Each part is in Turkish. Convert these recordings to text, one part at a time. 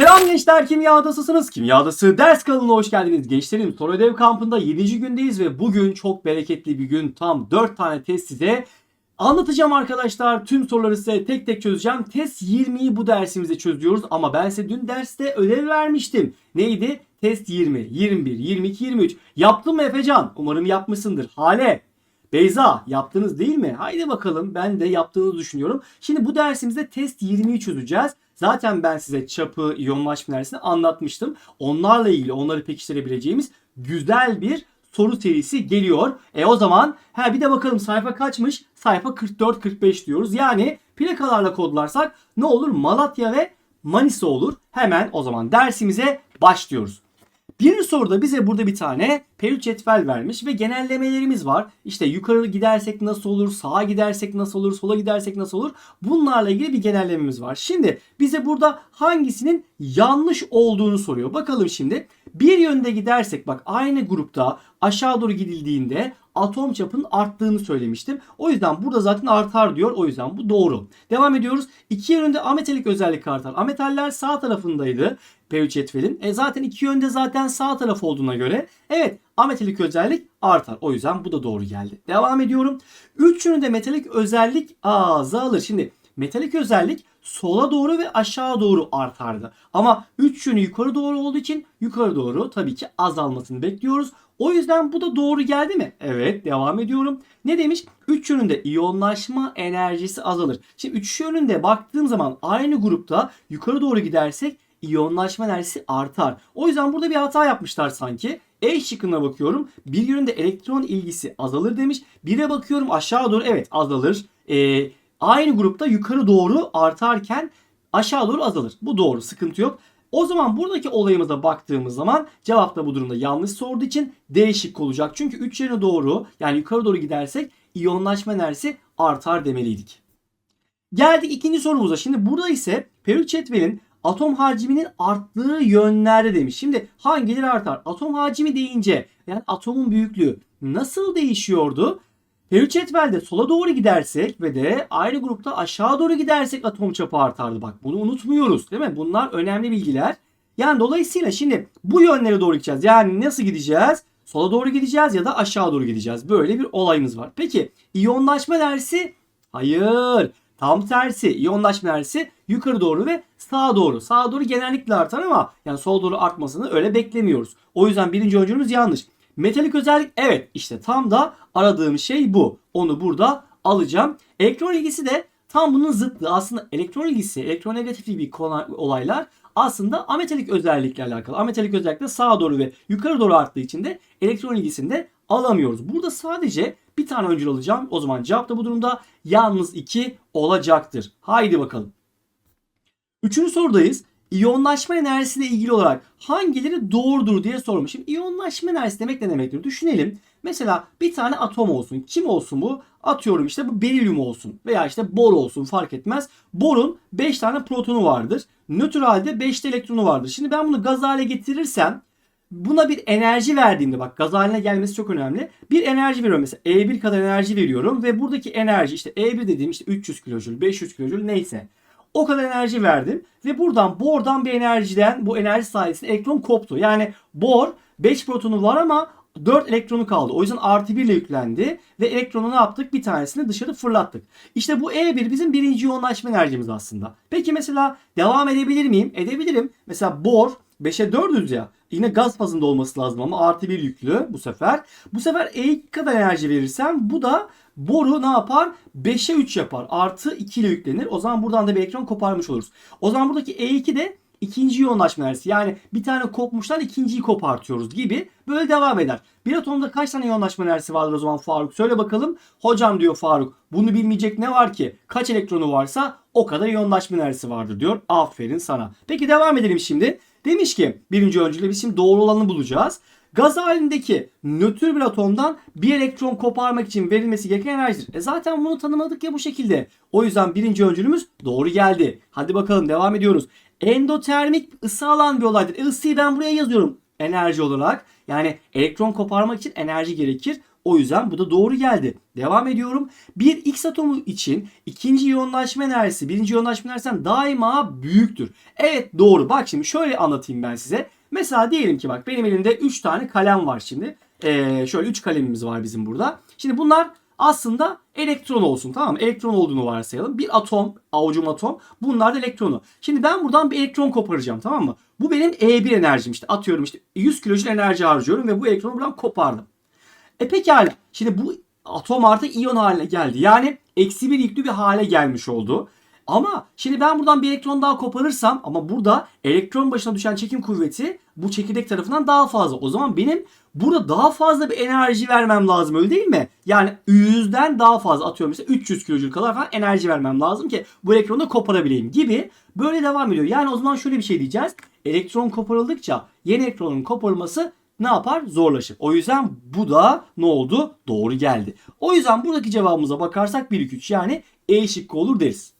Selam gençler kimyadasısınız. Kimyadası ders kanalına hoş geldiniz. Gençlerim soru ödev kampında 7. gündeyiz ve bugün çok bereketli bir gün. Tam 4 tane test size anlatacağım arkadaşlar. Tüm soruları size tek tek çözeceğim. Test 20'yi bu dersimizde çözüyoruz ama ben size dün derste ödev vermiştim. Neydi? Test 20, 21, 22, 23. Yaptın mı Efecan? Umarım yapmışsındır. Hale, Beyza yaptınız değil mi? Haydi bakalım ben de yaptığınızı düşünüyorum. Şimdi bu dersimizde test 20'yi çözeceğiz. Zaten ben size çapı, iyonlaşma enerjisini anlatmıştım. Onlarla ilgili onları pekiştirebileceğimiz güzel bir soru serisi geliyor. E o zaman ha bir de bakalım sayfa kaçmış? Sayfa 44-45 diyoruz. Yani plakalarla kodlarsak ne olur? Malatya ve Manisa olur. Hemen o zaman dersimize başlıyoruz. Birinci soruda bize burada bir tane periyot cetvel vermiş ve genellemelerimiz var. İşte yukarı gidersek nasıl olur, sağa gidersek nasıl olur, sola gidersek nasıl olur? Bunlarla ilgili bir genellememiz var. Şimdi bize burada hangisinin yanlış olduğunu soruyor. Bakalım şimdi. Bir yönde gidersek bak aynı grupta aşağı doğru gidildiğinde atom çapının arttığını söylemiştim. O yüzden burada zaten artar diyor. O yüzden bu doğru. Devam ediyoruz. İki yönünde ametalik özellik artar. Ametaller sağ tarafındaydı periyot cetvelin. E zaten iki yönde zaten sağ taraf olduğuna göre evet ametalik özellik artar. O yüzden bu da doğru geldi. Devam ediyorum. Üç yönünde metalik özellik azalır. Şimdi metalik özellik sola doğru ve aşağı doğru artardı. Ama üç yönü yukarı doğru olduğu için yukarı doğru tabii ki azalmasını bekliyoruz. O yüzden bu da doğru geldi mi? Evet devam ediyorum. Ne demiş? Üç yönünde iyonlaşma enerjisi azalır. Şimdi üç yönünde baktığım zaman aynı grupta yukarı doğru gidersek iyonlaşma enerjisi artar. O yüzden burada bir hata yapmışlar sanki. E şıkkına bakıyorum. Bir yönünde elektron ilgisi azalır demiş. Bire bakıyorum aşağı doğru evet azalır. Ee, aynı grupta yukarı doğru artarken aşağı doğru azalır. Bu doğru sıkıntı yok. O zaman buradaki olayımıza baktığımız zaman cevap da bu durumda yanlış sorduğu için D şıkkı olacak. Çünkü 3 yöne doğru yani yukarı doğru gidersek iyonlaşma enerjisi artar demeliydik. Geldik ikinci sorumuza. Şimdi burada ise periyot cetvelin atom hacminin arttığı yönlerde demiş. Şimdi hangileri artar? Atom hacmi deyince yani atomun büyüklüğü nasıl değişiyordu? Periyot cetvelde sola doğru gidersek ve de aynı grupta aşağı doğru gidersek atom çapı artardı. Bak bunu unutmuyoruz değil mi? Bunlar önemli bilgiler. Yani dolayısıyla şimdi bu yönlere doğru gideceğiz. Yani nasıl gideceğiz? Sola doğru gideceğiz ya da aşağı doğru gideceğiz. Böyle bir olayımız var. Peki iyonlaşma enerjisi? Hayır. Tam tersi. İyonlaşma enerjisi yukarı doğru ve sağa doğru. Sağa doğru genellikle artar ama yani sola doğru artmasını öyle beklemiyoruz. O yüzden birinci öncülümüz yanlış. Metalik özellik evet işte tam da aradığım şey bu. Onu burada alacağım. Elektron ilgisi de tam bunun zıtlığı. Aslında elektron ilgisi, elektronegatiflik bir konu, olaylar aslında ametalik özellikle alakalı. Ametalik özellikle sağa doğru ve yukarı doğru arttığı için de elektron ilgisini de alamıyoruz. Burada sadece bir tane öncül alacağım. O zaman cevap da bu durumda yalnız 2 olacaktır. Haydi bakalım. Üçüncü sorudayız. İyonlaşma enerjisiyle ilgili olarak hangileri doğrudur diye sormuş. Şimdi iyonlaşma enerjisi demek ne demektir? Düşünelim. Mesela bir tane atom olsun. Kim olsun bu? Atıyorum işte bu berilyum olsun veya işte bor olsun fark etmez. Borun 5 tane protonu vardır. Nötr halde 5 elektronu vardır. Şimdi ben bunu gaz hale getirirsem buna bir enerji verdiğimde bak gaz haline gelmesi çok önemli. Bir enerji veriyorum mesela E1 kadar enerji veriyorum ve buradaki enerji işte E1 dediğim işte 300 kilojül 500 kilojül neyse. O kadar enerji verdim ve buradan bordan bir enerjiden bu enerji sayesinde elektron koptu. Yani bor 5 protonu var ama 4 elektronu kaldı. O yüzden artı 1 ile yüklendi ve elektronu ne yaptık? Bir tanesini dışarı fırlattık. İşte bu E1 bizim birinci yoğunlaşma enerjimiz aslında. Peki mesela devam edebilir miyim? Edebilirim. Mesela bor 5'e 400 ya. Yine gaz fazında olması lazım ama artı 1 yüklü bu sefer. Bu sefer E2 kadar enerji verirsem bu da boru ne yapar? 5'e 3 yapar. Artı 2 ile yüklenir. O zaman buradan da bir elektron koparmış oluruz. O zaman buradaki E2 de ikinci yoğunlaşma enerjisi. Yani bir tane kopmuştan ikinciyi kopartıyoruz gibi böyle devam eder. Bir atomda kaç tane yoğunlaşma enerjisi vardır o zaman Faruk? Söyle bakalım. Hocam diyor Faruk. Bunu bilmeyecek ne var ki? Kaç elektronu varsa o kadar yoğunlaşma enerjisi vardır diyor. Aferin sana. Peki devam edelim şimdi. Demiş ki birinci öncülde biz şimdi doğru olanı bulacağız. Gaz halindeki nötr bir atomdan bir elektron koparmak için verilmesi gereken enerjidir. E zaten bunu tanımladık ya bu şekilde. O yüzden birinci öncülümüz doğru geldi. Hadi bakalım devam ediyoruz. Endotermik ısı alan bir olaydır. E, ısıyı ben buraya yazıyorum enerji olarak. Yani elektron koparmak için enerji gerekir. O yüzden bu da doğru geldi. Devam ediyorum. Bir X atomu için ikinci iyonlaşma enerjisi birinci iyonlaşma enerjisinden daima büyüktür. Evet doğru. Bak şimdi şöyle anlatayım ben size. Mesela diyelim ki bak benim elimde 3 tane kalem var şimdi. Ee, şöyle 3 kalemimiz var bizim burada. Şimdi bunlar aslında elektron olsun tamam mı? Elektron olduğunu varsayalım. Bir atom, avucum atom. Bunlar da elektronu. Şimdi ben buradan bir elektron koparacağım tamam mı? Bu benim E1 enerjim işte. Atıyorum işte 100 kilojül enerji harcıyorum ve bu elektronu buradan kopardım. E pekala. Şimdi bu atom artık iyon haline geldi. Yani eksi bir yüklü bir hale gelmiş oldu. Ama şimdi ben buradan bir elektron daha koparırsam ama burada elektron başına düşen çekim kuvveti bu çekirdek tarafından daha fazla. O zaman benim burada daha fazla bir enerji vermem lazım öyle değil mi? Yani 100'den daha fazla atıyorum mesela 300 kilojül kadar falan enerji vermem lazım ki bu elektronu da koparabileyim gibi böyle devam ediyor. Yani o zaman şöyle bir şey diyeceğiz. Elektron koparıldıkça yeni elektronun koparılması ne yapar? Zorlaşır. O yüzden bu da ne oldu? Doğru geldi. O yüzden buradaki cevabımıza bakarsak 1 2 3 yani E şıkkı olur deriz.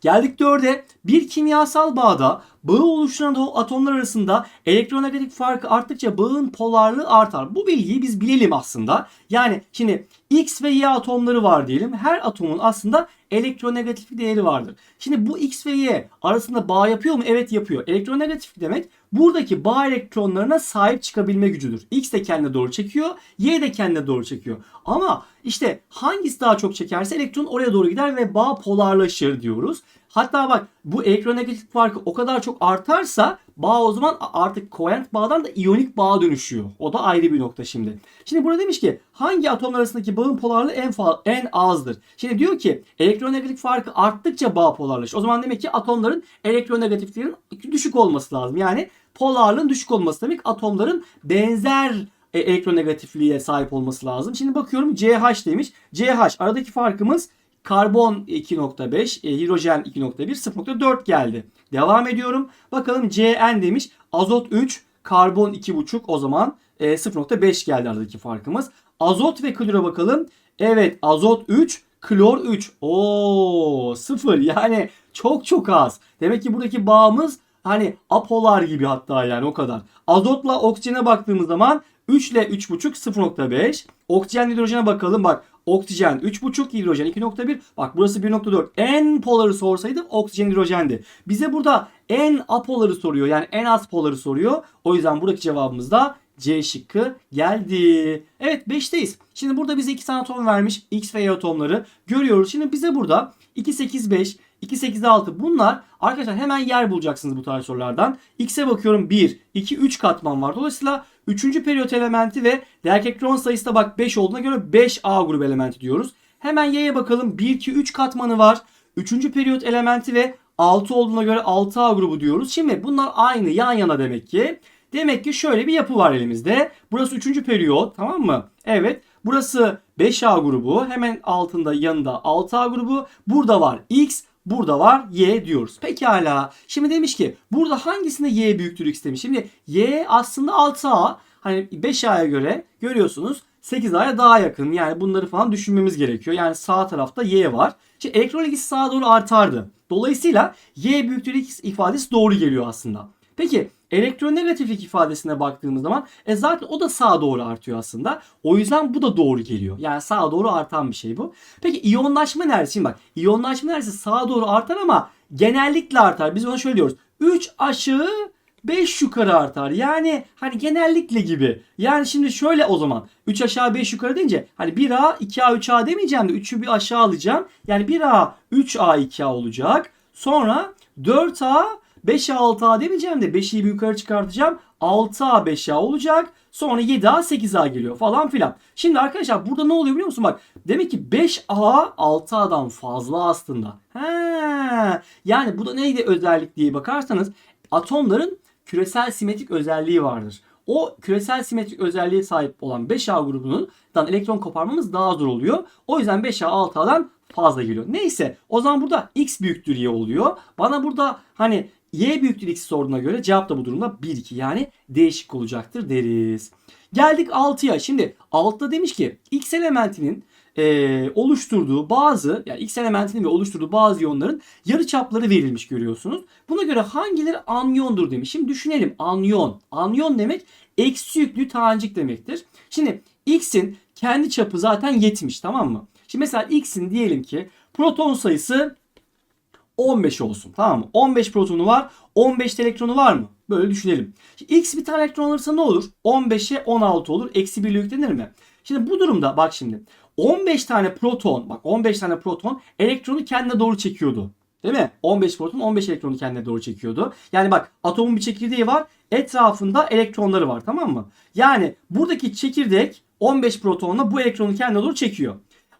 Geldik 4'e. Bir kimyasal bağda bağı oluşturan atomlar arasında elektronegatif farkı arttıkça bağın polarlığı artar. Bu bilgiyi biz bilelim aslında. Yani şimdi X ve Y atomları var diyelim. Her atomun aslında elektronegatif değeri vardır. Şimdi bu X ve Y arasında bağ yapıyor mu? Evet yapıyor. Elektronegatif demek buradaki bağ elektronlarına sahip çıkabilme gücüdür. X de kendine doğru çekiyor, Y de kendine doğru çekiyor. Ama işte hangisi daha çok çekerse elektron oraya doğru gider ve bağ polarlaşır diyoruz. Hatta bak bu elektronegatif farkı o kadar çok artarsa bağ o zaman artık kovalent bağdan da iyonik bağa dönüşüyor. O da ayrı bir nokta şimdi. Şimdi burada demiş ki hangi atomlar arasındaki bağın polarlığı en en azdır? Şimdi diyor ki elektronegatif farkı arttıkça bağ polarlaşır. O zaman demek ki atomların elektronegatifliğinin düşük olması lazım. Yani polarlığın düşük olması demek atomların benzer e, elektronegatifliğe sahip olması lazım. Şimdi bakıyorum CH demiş. CH aradaki farkımız karbon 2.5, e, hidrojen 2.1, 0.4 geldi. Devam ediyorum. Bakalım Cn demiş. Azot 3, karbon 2.5 o zaman e, 0.5 geldi aradaki farkımız. Azot ve klora bakalım. Evet azot 3, klor 3. Oo 0 yani çok çok az. Demek ki buradaki bağımız hani apolar gibi hatta yani o kadar. Azotla oksijene baktığımız zaman 3 ile 3.5 0.5. Oksijen hidrojene bakalım bak. Oksijen 3.5 hidrojen 2.1. Bak burası 1.4. En poları sorsaydı oksijen hidrojendi. Bize burada en apoları soruyor. Yani en az poları soruyor. O yüzden buradaki cevabımız da C şıkkı geldi. Evet 5'teyiz. Şimdi burada bize 2 tane atom vermiş. X ve Y atomları görüyoruz. Şimdi bize burada 2, 8, 5, 2, 8, 6 bunlar arkadaşlar hemen yer bulacaksınız bu tarz sorulardan. X'e bakıyorum 1, 2, 3 katman var. Dolayısıyla 3. periyot elementi ve elektron sayısı da bak 5 olduğuna göre 5A grubu elementi diyoruz. Hemen Y'ye bakalım 1, 2, 3 katmanı var. 3. periyot elementi ve 6 olduğuna göre 6A grubu diyoruz. Şimdi bunlar aynı yan yana demek ki. Demek ki şöyle bir yapı var elimizde. Burası 3. periyot tamam mı? Evet. Burası 5A grubu. Hemen altında yanında 6A grubu. Burada var X. Burada var y diyoruz. Pekala. Şimdi demiş ki burada hangisinde y büyüktür x demiş. Şimdi y aslında 6a. Hani 5a'ya göre görüyorsunuz 8a'ya daha yakın. Yani bunları falan düşünmemiz gerekiyor. Yani sağ tarafta y var. Şimdi elektron sağa doğru artardı. Dolayısıyla y büyüktür x ifadesi doğru geliyor aslında. Peki elektronegatiflik ifadesine baktığımız zaman e zaten o da sağa doğru artıyor aslında. O yüzden bu da doğru geliyor. Yani sağa doğru artan bir şey bu. Peki iyonlaşma enerjisi şimdi bak. İyonlaşma enerjisi sağa doğru artar ama genellikle artar. Biz ona şöyle diyoruz. 3 aşağı 5 yukarı artar. Yani hani genellikle gibi. Yani şimdi şöyle o zaman 3 aşağı 5 yukarı deyince hani 1A 2A 3A demeyeceğim de 3'ü bir aşağı alacağım. Yani 1A 3A 2A olacak. Sonra 4A 5'e 6A demeyeceğim de 5'i bir yukarı çıkartacağım. 6A 5A olacak. Sonra 7A 8A geliyor falan filan. Şimdi arkadaşlar burada ne oluyor biliyor musun? Bak demek ki 5A 6A'dan fazla aslında. He. Yani bu da neydi özellik diye bakarsanız atomların küresel simetrik özelliği vardır. O küresel simetrik özelliğe sahip olan 5A grubundan elektron koparmamız daha zor oluyor. O yüzden 5A 6A'dan fazla geliyor. Neyse o zaman burada x büyüktür y oluyor. Bana burada hani y büyüktür x sorduğuna göre cevap da bu durumda 1 2 yani değişik olacaktır deriz. Geldik 6'ya. Şimdi 6'da demiş ki x elementinin e, oluşturduğu bazı yani X elementinin ve oluşturduğu bazı iyonların yarıçapları verilmiş görüyorsunuz. Buna göre hangileri anyondur demiş. Şimdi düşünelim anyon. Anyon demek eksi yüklü tanecik demektir. Şimdi X'in kendi çapı zaten 70 tamam mı? Şimdi mesela X'in diyelim ki proton sayısı 15 olsun tamam mı? 15 protonu var 15 de elektronu var mı? Böyle düşünelim. Şimdi X bir tane elektron alırsa ne olur? 15'e 16 olur. Eksi 1 ile yüklenir mi? Şimdi bu durumda bak şimdi 15 tane proton bak 15 tane proton elektronu kendine doğru çekiyordu. Değil mi? 15 proton 15 elektronu kendine doğru çekiyordu. Yani bak atomun bir çekirdeği var. Etrafında elektronları var tamam mı? Yani buradaki çekirdek 15 protonla bu elektronu kendine doğru çekiyor.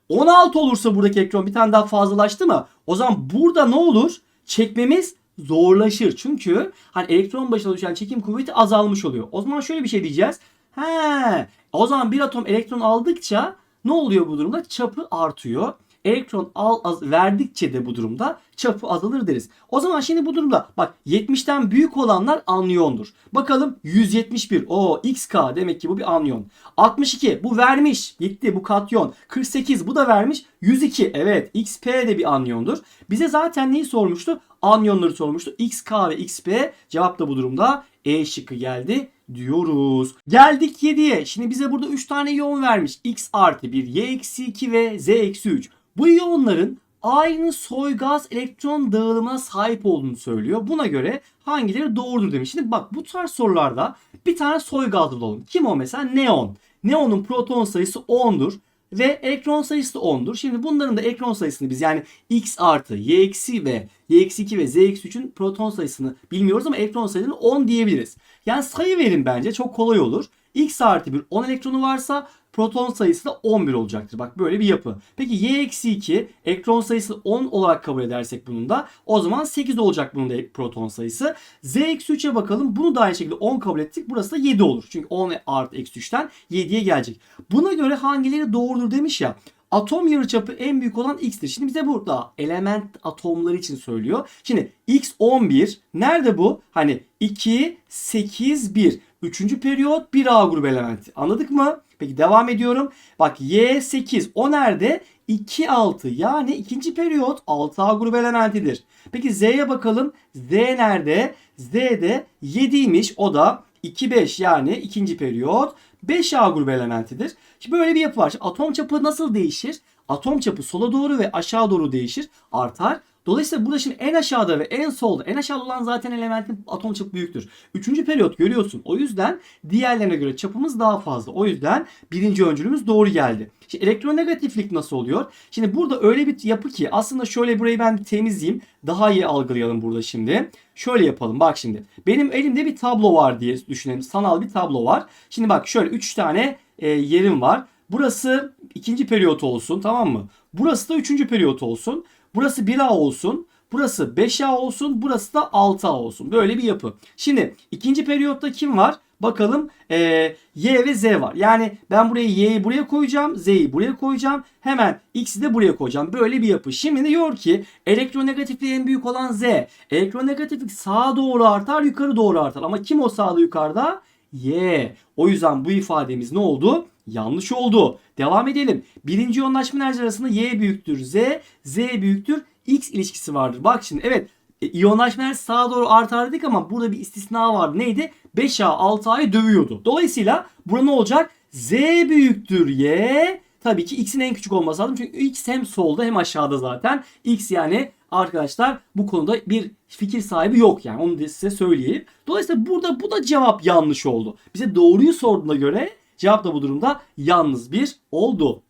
16 olursa buradaki elektron bir tane daha fazlalaştı mı? O zaman burada ne olur? Çekmemiz zorlaşır. Çünkü hani elektron başına düşen çekim kuvveti azalmış oluyor. O zaman şöyle bir şey diyeceğiz. He, o zaman bir atom elektron aldıkça ne oluyor bu durumda? Çapı artıyor. Elektron al az, verdikçe de bu durumda çapı azalır deriz. O zaman şimdi bu durumda bak 70'ten büyük olanlar anyondur. Bakalım 171 o XK demek ki bu bir anyon. 62 bu vermiş gitti bu katyon. 48 bu da vermiş. 102 evet XP de bir anyondur. Bize zaten neyi sormuştu? Anyonları sormuştu. XK ve XP cevap da bu durumda E şıkkı geldi diyoruz. Geldik 7'ye. Şimdi bize burada 3 tane iyon vermiş. X artı 1, Y eksi 2 ve Z eksi 3. Bu iyonların aynı soy gaz elektron dağılımına sahip olduğunu söylüyor. Buna göre hangileri doğrudur demiş. Şimdi bak bu tarz sorularda bir tane soy gazlı bulalım. Kim o mesela? Neon. Neon'un proton sayısı 10'dur ve elektron sayısı da 10'dur. Şimdi bunların da elektron sayısını biz yani x artı y eksi ve y eksi 2 ve z eksi 3'ün proton sayısını bilmiyoruz ama elektron sayısını 10 diyebiliriz. Yani sayı verin bence çok kolay olur. x artı 1 10 elektronu varsa proton sayısı da 11 olacaktır. Bak böyle bir yapı. Peki y eksi 2 elektron sayısı 10 olarak kabul edersek bunun da o zaman 8 olacak bunun da proton sayısı. z eksi 3'e bakalım. Bunu da aynı şekilde 10 kabul ettik. Burası da 7 olur. Çünkü 10 artı eksi 3'ten 7'ye gelecek. Buna göre hangileri doğrudur demiş ya. Atom yarıçapı en büyük olan x'tir. Şimdi bize burada element atomları için söylüyor. Şimdi x 11 nerede bu? Hani 2 8 1. Üçüncü periyot 1A grubu elementi. Anladık mı? Peki devam ediyorum. Bak Y 8 o nerede? 2 6 yani ikinci periyot 6A grubu elementidir. Peki Z'ye bakalım. Z nerede? Z de 7'ymiş. O da 2 5 yani ikinci periyot 5A grubu elementidir. Şimdi böyle bir yapı var. Şimdi atom çapı nasıl değişir? Atom çapı sola doğru ve aşağı doğru değişir, artar. Dolayısıyla burada şimdi en aşağıda ve en solda en aşağıda olan zaten elementin atom çapı büyüktür. Üçüncü periyot görüyorsun. O yüzden diğerlerine göre çapımız daha fazla. O yüzden birinci öncülümüz doğru geldi. Şimdi elektronegatiflik nasıl oluyor? Şimdi burada öyle bir yapı ki aslında şöyle burayı ben temizleyeyim. Daha iyi algılayalım burada şimdi. Şöyle yapalım bak şimdi. Benim elimde bir tablo var diye düşünelim. Sanal bir tablo var. Şimdi bak şöyle 3 tane e, yerim var. Burası ikinci periyot olsun tamam mı? Burası da üçüncü periyot olsun. Burası 1A olsun. Burası 5A olsun. Burası da 6A olsun. Böyle bir yapı. Şimdi ikinci periyotta kim var? Bakalım ee, Y ve Z var. Yani ben buraya Y'yi buraya koyacağım. Z'yi buraya koyacağım. Hemen X'i de buraya koyacağım. Böyle bir yapı. Şimdi diyor ki elektronegatifliği en büyük olan Z. Elektronegatiflik sağa doğru artar yukarı doğru artar. Ama kim o sağda yukarıda? Y. O yüzden bu ifademiz ne oldu? Yanlış oldu. Devam edelim. Birinci yoğunlaşma enerji arasında Y büyüktür Z, Z büyüktür X ilişkisi vardır. Bak şimdi evet e, iyonlaşma enerjisi sağa doğru artar dedik ama burada bir istisna vardı. Neydi? 5A 6A'yı dövüyordu. Dolayısıyla burada ne olacak? Z büyüktür Y. Tabii ki X'in en küçük olması lazım. Çünkü X hem solda hem aşağıda zaten. X yani arkadaşlar bu konuda bir fikir sahibi yok yani. Onu da size söyleyeyim. Dolayısıyla burada bu da cevap yanlış oldu. Bize doğruyu sorduğuna göre cevap da bu durumda yalnız bir oldu.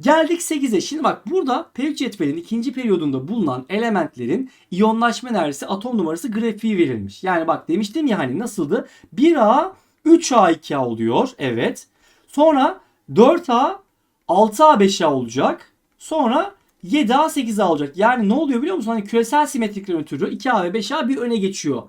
Geldik 8'e. Şimdi bak burada periyot cetvelin ikinci periyodunda bulunan elementlerin iyonlaşma enerjisi atom numarası grafiği verilmiş. Yani bak demiştim ya hani nasıldı? 1A 3A 2A oluyor. Evet. Sonra 4A 6A 5A olacak. Sonra 7A 8A olacak. Yani ne oluyor biliyor musun? Hani küresel simetriklerin ötürü 2A ve 5A bir öne geçiyor.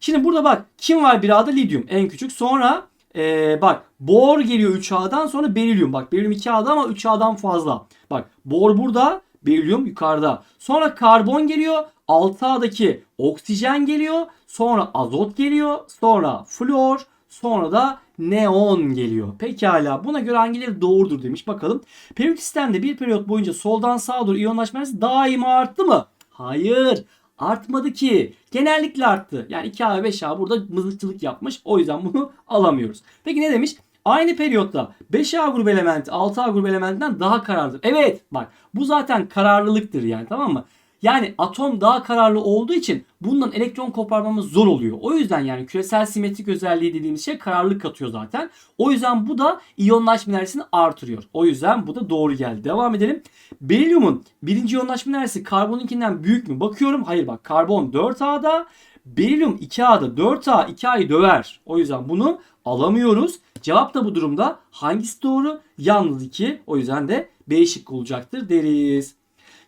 Şimdi burada bak kim var 1A'da lityum en küçük. Sonra ee, bak bor geliyor 3A'dan sonra berilyum. Bak berilyum 2A'da ama 3A'dan fazla. Bak bor burada berilyum yukarıda. Sonra karbon geliyor. 6A'daki oksijen geliyor. Sonra azot geliyor. Sonra flor. Sonra da neon geliyor. Pekala buna göre hangileri doğrudur demiş. Bakalım. Periyodik sistemde bir periyot boyunca soldan sağa doğru iyonlaşma enerjisi daima arttı mı? Hayır. Artmadı ki. Genellikle arttı. Yani 2A ve 5A burada mızıkçılık yapmış. O yüzden bunu alamıyoruz. Peki ne demiş? Aynı periyotta 5A grubu elementi 6A grubu elementinden daha kararlıdır. Evet bak bu zaten kararlılıktır yani tamam mı? Yani atom daha kararlı olduğu için bundan elektron koparmamız zor oluyor. O yüzden yani küresel simetrik özelliği dediğimiz şey kararlılık katıyor zaten. O yüzden bu da iyonlaşma enerjisini artırıyor. O yüzden bu da doğru geldi. Devam edelim. Berilyumun birinci iyonlaşma enerjisi karbonunkinden büyük mü? Bakıyorum. Hayır bak karbon 4A'da. Berilyum 2A'da 4A 2A'yı döver. O yüzden bunu alamıyoruz. Cevap da bu durumda hangisi doğru? Yalnız 2. O yüzden de B şıkkı olacaktır deriz.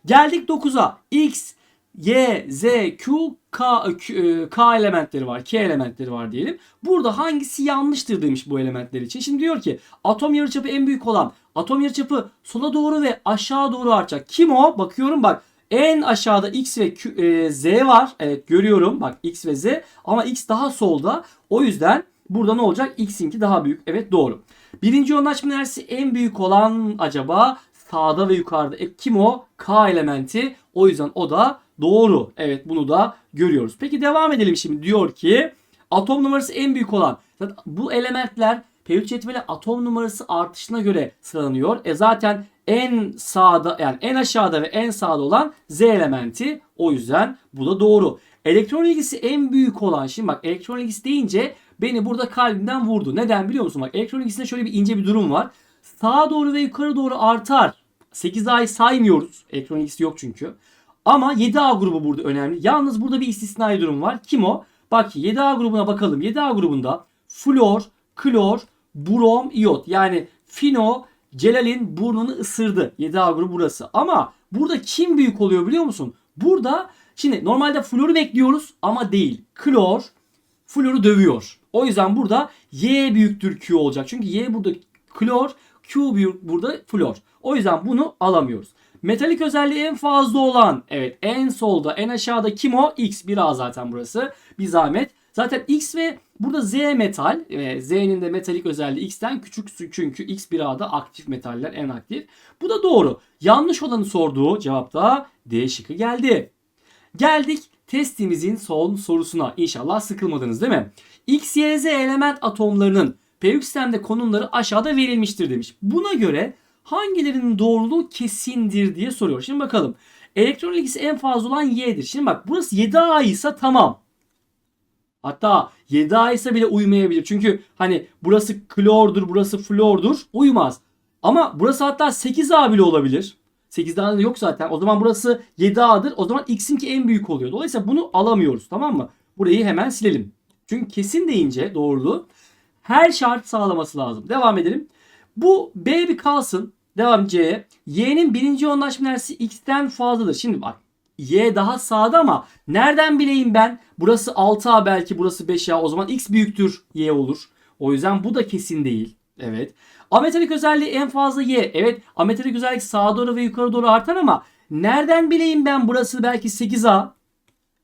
Geldik 9'a. X, Y, Z, Q, K, e, K elementleri var. K elementleri var diyelim. Burada hangisi yanlıştır demiş bu elementler için. Şimdi diyor ki atom yarıçapı en büyük olan atom yarıçapı sola doğru ve aşağı doğru artacak. Kim o? Bakıyorum bak. En aşağıda X ve Q, e, Z var. Evet görüyorum. Bak X ve Z. Ama X daha solda. O yüzden burada ne olacak? X'inki daha büyük. Evet doğru. Birinci yoğunlaşma enerjisi en büyük olan acaba sağda ve yukarıda. E, kim o? K elementi. O yüzden o da doğru. Evet bunu da görüyoruz. Peki devam edelim şimdi. Diyor ki atom numarası en büyük olan. Zaten bu elementler periyot cetveli atom numarası artışına göre sıralanıyor. E zaten en sağda yani en aşağıda ve en sağda olan Z elementi. O yüzden bu da doğru. Elektron ilgisi en büyük olan şimdi bak elektron ilgisi deyince beni burada kalbimden vurdu. Neden biliyor musun? Bak elektron ilgisinde şöyle bir ince bir durum var. Sağa doğru ve yukarı doğru artar. 8A'yı saymıyoruz. Elektron ilgisi yok çünkü. Ama 7A grubu burada önemli. Yalnız burada bir istisnai durum var. Kim o? Bak 7A grubuna bakalım. 7A grubunda flor, klor, brom, iot. Yani fino, celalin burnunu ısırdı. 7A grubu burası. Ama burada kim büyük oluyor biliyor musun? Burada şimdi normalde floru bekliyoruz ama değil. Klor floru dövüyor. O yüzden burada Y büyüktür Q olacak. Çünkü Y burada klor, Q burada flor. O yüzden bunu alamıyoruz. Metalik özelliği en fazla olan evet en solda en aşağıda kim o? X 1A zaten burası. Bir zahmet. Zaten X ve burada Z metal. E, Z'nin de metalik özelliği X'ten küçük çünkü X 1A'da aktif metaller en aktif. Bu da doğru. Yanlış olanı sorduğu cevapta D şıkkı geldi. Geldik testimizin son sorusuna. İnşallah sıkılmadınız değil mi? X, Y, Z element atomlarının periyodik sistemde konumları aşağıda verilmiştir demiş. Buna göre hangilerinin doğruluğu kesindir diye soruyor. Şimdi bakalım. Elektron ilgisi en fazla olan Y'dir. Şimdi bak burası 7A ise tamam. Hatta 7A ise bile uymayabilir. Çünkü hani burası klordur, burası flordur. Uymaz. Ama burası hatta 8A bile olabilir. 8'den de yok zaten. O zaman burası 7A'dır. O zaman X'inki en büyük oluyor. Dolayısıyla bunu alamıyoruz. Tamam mı? Burayı hemen silelim. Çünkü kesin deyince doğruluğu her şart sağlaması lazım. Devam edelim. Bu B bir kalsın. Devam C'ye. Y'nin birinci yoğunlaşma enerjisi X'ten fazladır. Şimdi bak. Y daha sağda ama nereden bileyim ben? Burası 6A belki burası 5A. O zaman X büyüktür Y olur. O yüzden bu da kesin değil. Evet. Ametalik özelliği en fazla Y. Evet ametalik özellik sağa doğru ve yukarı doğru artar ama nereden bileyim ben burası belki 8A.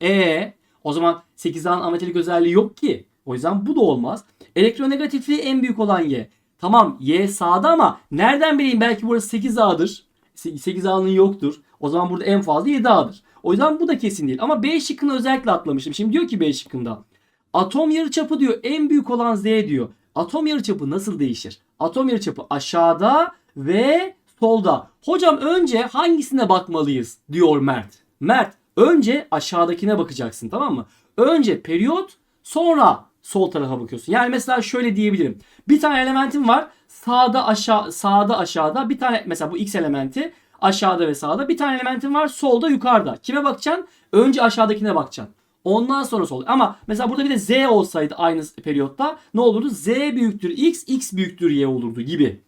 E o zaman 8A'nın ametalik özelliği yok ki. O yüzden bu da olmaz. Elektronegatifliği en büyük olan Y. Tamam Y sağda ama nereden bileyim belki burası 8A'dır. 8A'nın yoktur. O zaman burada en fazla 7A'dır. O yüzden bu da kesin değil. Ama B şıkkını özellikle atlamışım. Şimdi diyor ki B şıkkında. Atom yarıçapı diyor en büyük olan Z diyor. Atom yarıçapı nasıl değişir? Atom yarıçapı aşağıda ve solda. Hocam önce hangisine bakmalıyız diyor Mert. Mert önce aşağıdakine bakacaksın tamam mı? Önce periyot sonra sol tarafa bakıyorsun. Yani mesela şöyle diyebilirim. Bir tane elementim var. Sağda aşağı sağda aşağıda bir tane mesela bu X elementi aşağıda ve sağda. Bir tane elementim var solda yukarıda. Kime bakacaksın? Önce aşağıdakine bakacaksın. Ondan sonra sol. Ama mesela burada bir de Z olsaydı aynı periyotta ne olurdu? Z büyüktür X, X büyüktür Y olurdu gibi.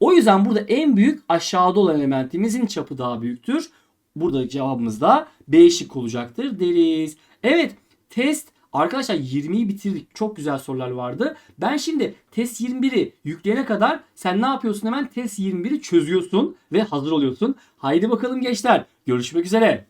O yüzden burada en büyük aşağıda olan elementimizin çapı daha büyüktür. Burada cevabımız da B şık olacaktır deriz. Evet test Arkadaşlar 20'yi bitirdik. Çok güzel sorular vardı. Ben şimdi test 21'i yükleyene kadar sen ne yapıyorsun hemen test 21'i çözüyorsun ve hazır oluyorsun. Haydi bakalım gençler. Görüşmek üzere.